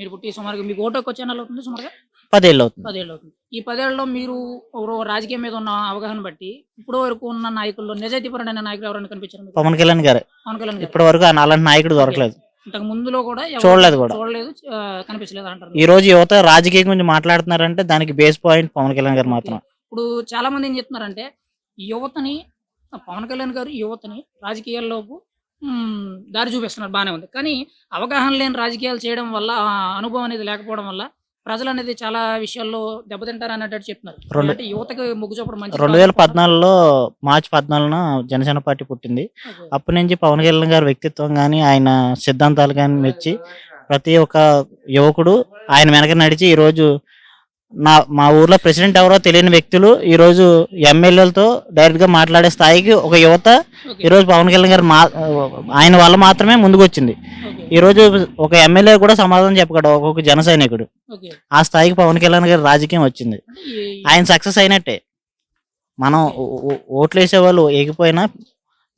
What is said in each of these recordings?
మీరు పుట్టి సుమారుగా మీకు ఓటు వచ్చే నెల అవుతుంది సుమారుగా? పదేళ్ళు అవుతుంది. పదేళ్ళు అవుతుంది. ఈ పదేళ్ళలో మీరు రాజకీయం మీద ఉన్న అవగాహన బట్టి ఇప్పుడు వరకు ఉన్న నాయకుల్లో నిజాయితీపరుడైన నాయకులు ఎవరైనా కనిపించారు? పవన్ కళ్యాణ్ గారు. పవన్ కళ్యాణ్ ఇప్పటి వరకు అలాంటి నాయకుడు దొరకలేదు. ఇంతకు ముందులో కూడా చూడలేదు కూడా. చూడలేదు కనిపించలేదు అంటారు ఈ రోజు యువత రాజకీయం గురించి మాట్లాడుతున్నారంటే దానికి బేస్ పాయింట్ పవన్ కళ్యాణ్ గారు మాత్రం ఇప్పుడు చాలా మంది ఏం చెప్తున్నారంటే యువతని పవన్ కళ్యాణ్ గారు యువతని రాజకీయాల్లోకి మ్, దారి చూపిస్తున్నారు. బాగానే ఉంది. కానీ అవగాహన లేని రాజకీయాలు చేయడం వల్ల ఆ అనుభవం అనేది లేకపోవడం వల్ల ప్రజలు అనేది చాలా విషయాల్లో దెబ్బతింటారు అన్నట్టు చెప్తున్నారు. అంటే యువతకి మొగ్గు చూపడం మంచి రెండు వేల పద్నాలుగులో మార్చి పద్నాలుగున జనసేన పార్టీ పుట్టింది. అప్పటి నుంచి పవన్ కళ్యాణ్ గారి వ్యక్తిత్వం కానీ ఆయన సిద్ధాంతాలు కానీ మెచ్చి ప్రతి ఒక్క యువకుడు ఆయన వెనక నడిచి ఈ రోజు నా మా ఊర్లో ప్రెసిడెంట్ ఎవరో తెలియని వ్యక్తులు ఈ రోజు ఎమ్మెల్యేలతో డైరెక్ట్గా మాట్లాడే స్థాయికి ఒక యువత. ఈ రోజు పవన్ కళ్యాణ్ గారు మా ఆయన వల్ల మాత్రమే ముందుకు వచ్చింది. ఈ రోజు ఒక ఎమ్మెల్యే కూడా సమాధానం చెప్పగలడు ఒక్కొక్క జన సైనికుడు. ఆ స్థాయికి పవన్ కళ్యాణ్ గారి రాజకీయం వచ్చింది ఆయన సక్సెస్ అయినట్టే మనం ఓట్లు వేసే వాళ్ళు ఏగిపోయినా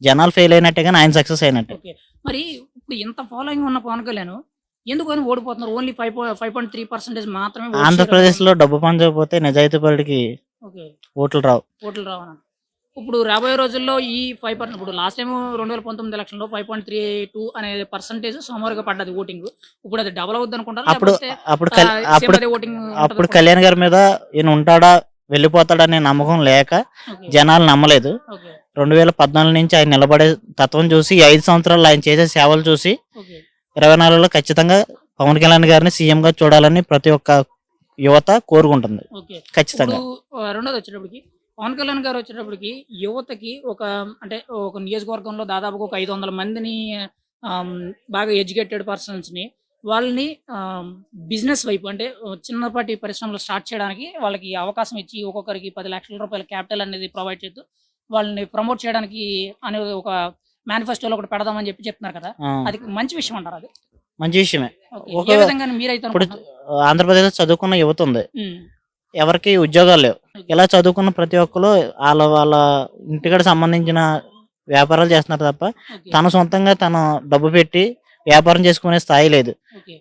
జనాలు ఫెయిల్ అయినట్టే కానీ ఆయన సక్సెస్ అయినట్టే మరి ఇప్పుడు ఇంత ఫాలోయింగ్ ఉన్న పవన్ కళ్యాణ్ ఎందుకు అని ఓడిపోతున్నారు only five five point three percentage మాత్రమే ఆంధ్రప్రదేశ్లో డబ్బు పంచకపోతే నిజాయితీ పరుడికి ఓకే. ఓట్లు రావు. ఓట్లు రావన ఇప్పుడు రాబోయే రోజుల్లో ఈ ఫైవ్ పర్సెంట్ ఇప్పుడు లాస్ట్ టైం రెండు వేల పంతొమ్మిది ఎలక్షన్లో ఫైవ్ పాయింట్ త్రీ టూ అనే పర్సంటేజ్ సుమారుగా పడ్డది ఓటింగ్. ఇప్పుడు అది డబుల్ అవుద్ది అనుకుంటారు అప్పుడు అప్పుడు అప్పుడు కళ్యాణ్ గారి మీద ఈయన ఉంటాడా వెళ్ళిపోతాడా అనే నమ్మకం లేక జనాలు నమ్మలేదు. రెండు వేల పద్నాలుగు నుంచి ఆయన నిలబడే తత్వం చూసి ఐదు సంవత్సరాలు ఆయన చేసే సేవలు చూసి ఇరవై నాలుగులో ఖచ్చితంగా పవన్ కళ్యాణ్ గారిని సీఎం గా చూడాలని ప్రతి ఒక్క యువత కోరుకుంటుంది. ఓకే. ఖచ్చితంగా. రెండోది వచ్చేటప్పటికి పవన్ కళ్యాణ్ గారు వచ్చేటప్పటికి యువతకి ఒక అంటే ఒక నియోజకవర్గంలో దాదాపుగా ఒక ఐదు వందల మందిని బాగా ఎడ్యుకేటెడ్ పర్సన్స్ని వాళ్ళని బిజినెస్ వైపు అంటే చిన్నపాటి పరిశ్రమలు స్టార్ట్ చేయడానికి వాళ్ళకి అవకాశం ఇచ్చి ఒక్కొక్కరికి పది లక్షల రూపాయల క్యాపిటల్ అనేది ప్రొవైడ్ చేస్తూ వాళ్ళని ప్రమోట్ చేయడానికి అనేది ఒక మేనిఫెస్టోలో ఒకటి పెడదామని చెప్పి చెప్తున్నారు కదా. అది మంచి విషయం అంటారు అది. మంచి విషయమే. ఏ విధంగా మీరైతే ఇప్పుడు? ఆంధ్రప్రదేశ్లో చదువుకున్న యువత ఉంది. ఎవరికి ఉద్యోగాలు లేవు. ఇలా చదువుకున్న ప్రతి ఒక్కరు వాళ్ళ వాళ్ళ ఇంటికి సంబంధించిన వ్యాపారాలు చేస్తున్నారు తప్ప. తన సొంతంగా తను డబ్బు పెట్టి వ్యాపారం చేసుకునే స్థాయి లేదు.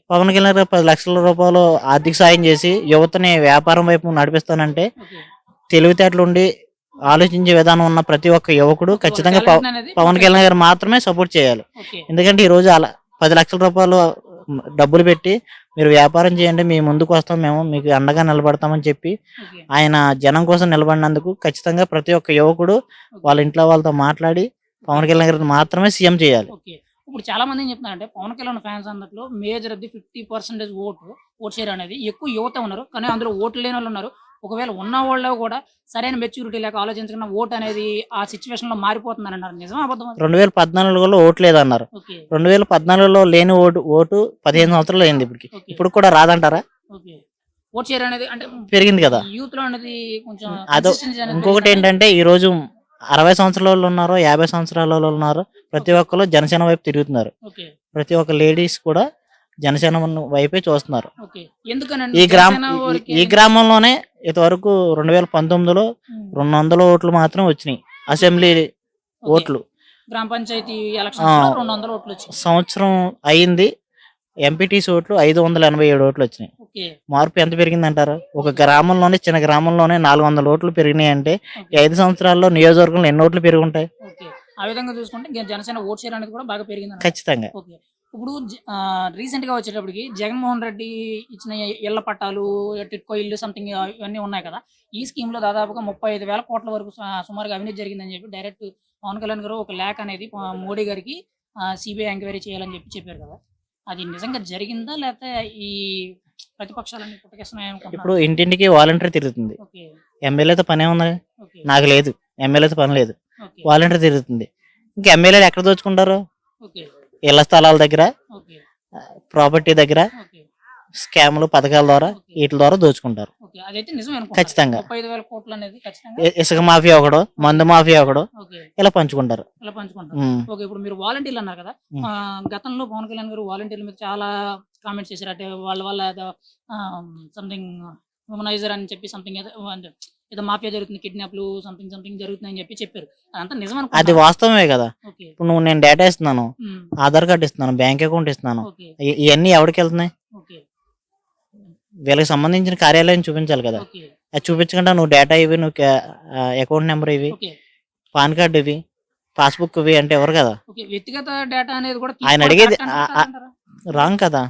పవన్ కళ్యాణ్ గారు పది లక్షల రూపాయలు ఆర్థిక సాయం చేసి యువతని వ్యాపారం వైపు నడిపిస్తానంటే ఓకే. ఆలోచించే విధానం ఉన్న ప్రతి ఒక్క యువకుడు ఖచ్చితంగా పవన్ కళ్యాణ్ గారు మాత్రమే సపోర్ట్ చేయాలి. ఎందుకంటే ఈ రోజు అలా పది లక్షల రూపాయలు డబ్బులు పెట్టి మీరు వ్యాపారం చేయండి మీ ముందుకు వస్తాం మేము మీకు అండగా నిలబడతామని చెప్పి. ఆయన జనం కోసం నిలబడినందుకు ఖచ్చితంగా ప్రతి ఒక్క యువకుడు వాళ్ళ ఇంట్లో వాళ్ళతో మాట్లాడి పవన్ కళ్యాణ్ గారిని మాత్రమే సీఎం చేయాలి. ఇప్పుడు చాలా మంది ఏం చెప్తున్నారంటే పవన్ కళ్యాణ్ ఫ్యాన్స్ అందట్లో మేజర్ అది fifty percentage vote vote share అనేది ఎక్కువ యువత ఉన్నారు. కానీ అందులో ఓట్లు లేని వాళ్ళు ఉన్నారు. ఒకవేళ ఉన్న వాళ్ళు కూడా సరైన మెచ్యూరిటీ లేక ఆలోచించకుండా ఓట్ అనేది ఆ సిచ్యువేషన్లో మారిపోతుందని అన్నారు నిజమా అబద్ధం అది? రెండు వేల పద్నాలుగులో ఓటు లేదన్నారు. రెండు వేల పద్నాలుగులో లేని ఓటు ఓటు పదిహేను సంవత్సరాలు అయింది ఇప్పటికి. ఇప్పుడు కూడా రాదంటారా? ఓకే. ఓట్ షేర్ అనేది అంటే పెరిగింది కదా. యూత్లో అనేది కొంచెం అదో consistency అనేది ఇంకొకటి? ఏంటంటే ఈ రోజు అరవై సంవత్సరాల వాళ్ళు ఉన్నారు యాభై సంవత్సరాల వాళ్ళు ఉన్నారు ప్రతి ఒక్కరు జనసేన వైపు తిరుగుతున్నారు. ప్రతి ఒక్క లేడీస్ కూడా జనసేన వైపే చూస్తున్నారు. ఈ గ్రామ ఈ గ్రామంలోనే ఇంతవరకు రెండు వేల పంతొమ్మిదిలో రెండు వందల ఓట్లు మాత్రం వచ్చినాయి. అసెంబ్లీ. ఓట్లు. గ్రామ పంచాయతీ ఎలక్షన్ ఆ. రెండు వందల ఓట్లు వచ్చింది సంవత్సరం అయింది. ఎంపీటీసీ ఓట్లు ఐదు వందల ఎనభై ఏడు ఓట్లు వచ్చినాయి. మార్పు ఎంత పెరిగింది అంటారు ఒక గ్రామంలోనే చిన్న గ్రామంలోనే నాలుగు వందల ఓట్లు పెరిగినాయి అంటే. ఐదు సంవత్సరాల్లో నియోజకవర్గంలో ఎన్ని ఓట్లు పెరిగి ఉంటాయి? ఓకే. ఆ విధంగా చూసుకుంటే జనసేన ఓట్ షేర్ అనేది కూడా బాగా పెరిగింది. ఖచ్చితంగా. ఇప్పుడు రీసెంట్గా వచ్చేటప్పటికి జగన్మోహన్ రెడ్డి ఇచ్చిన ఇళ్ళ పట్టాలు టిట్కో ఇల్లు సంథింగ్ ఇవన్నీ ఉన్నాయి కదా. ఈ స్కీమ్లో దాదాపుగా ముప్పై ఐదు వేల కోట్ల వరకు సుమారుగా అవినీతి జరిగిందని చెప్పి డైరెక్ట్ పవన్ కళ్యాణ్ గారు ఒక లేఖ అనేది మోడీ గారికి సిబిఐ ఎంక్వైరీ చేయాలని చెప్పి చెప్పారు కదా. అది నిజంగా జరిగిందా లేకపోతే ఈ ప్రతిపక్షాలన్నీ పుట్టకేస్తున్నాయి ఇప్పుడు ఇంటింటికి వాలంటీర్ తిరుగుతుంది. ఎమ్మెల్యేతో పనే ఉంది. ఓకే. నాకు లేదు. ఎమ్మెల్యేతో పని లేదు. వాలంటీర్ తిరుగుతుంది. ఇంకా ఎమ్మెల్యేలు ఎక్కడ దోచుకుంటారు? ఓకే. ఇళ్ళ స్థలాల దగ్గర ప్రాపర్టీ దగ్గర స్కాములు పథకాల ద్వారా వీటి ద్వారా దోచుకుంటారు. ఖచ్చితంగా. ఇసుక మాఫియా ఒకడు మందు మాఫియా ఒకడు ఇలా పంచుకుంటారు. ఇలా పంచుకుంటారు. ఓకే ఇప్పుడు మీరు వాలంటీర్లు అన్నారు కదా. గతంలో పవన్ కళ్యాణ్ గారు వాలంటీర్ల మీద చాలా కామెంట్స్ చేశారు. అంటే వాళ్ళ వల్ల ఏదో సంథింగ్ హ్యూమనైజర్ అని చెప్పి సంథింగ్ ఏదో మాఫియా జరుగుతుంది కిడ్నాప్లు సంథింగ్ సంథింగ్ జరుగుతున్నాయని చెప్పి చెప్పారు. అదంతా నిజం అది వాస్తవమే కదా. ఓకే. ఇప్పుడు నువ్వు నేను డేటా ఇస్తున్నాను ఆధార్ కార్డు ఇస్తున్నాను బ్యాంక్ అకౌంట్ ఇస్తున్నాను. ఓకే. ఇ- ఇవన్నీ ఎవరికి వెళ్తున్నాయి? ఓకే. వీళ్ళకి సంబంధించిన కార్యాలయం చూపించాలి కదా. ఓకే. అది చూపించకుండా నువ్వు డేటా ఇవి నువ్వు అకౌంట్ నెంబర్ ఇవి ఓకే. పాన్ కార్డు ఇవి పాస్బుక్ ఇవి అంటే ఎవరు కదా? ఓకే. వ్యక్తిగత డేటా అనేది కూడా ఆయన తీసుకోవడం అడిగేది correct ఆ- ఆ- అంటారా? రాంగ్ కదా.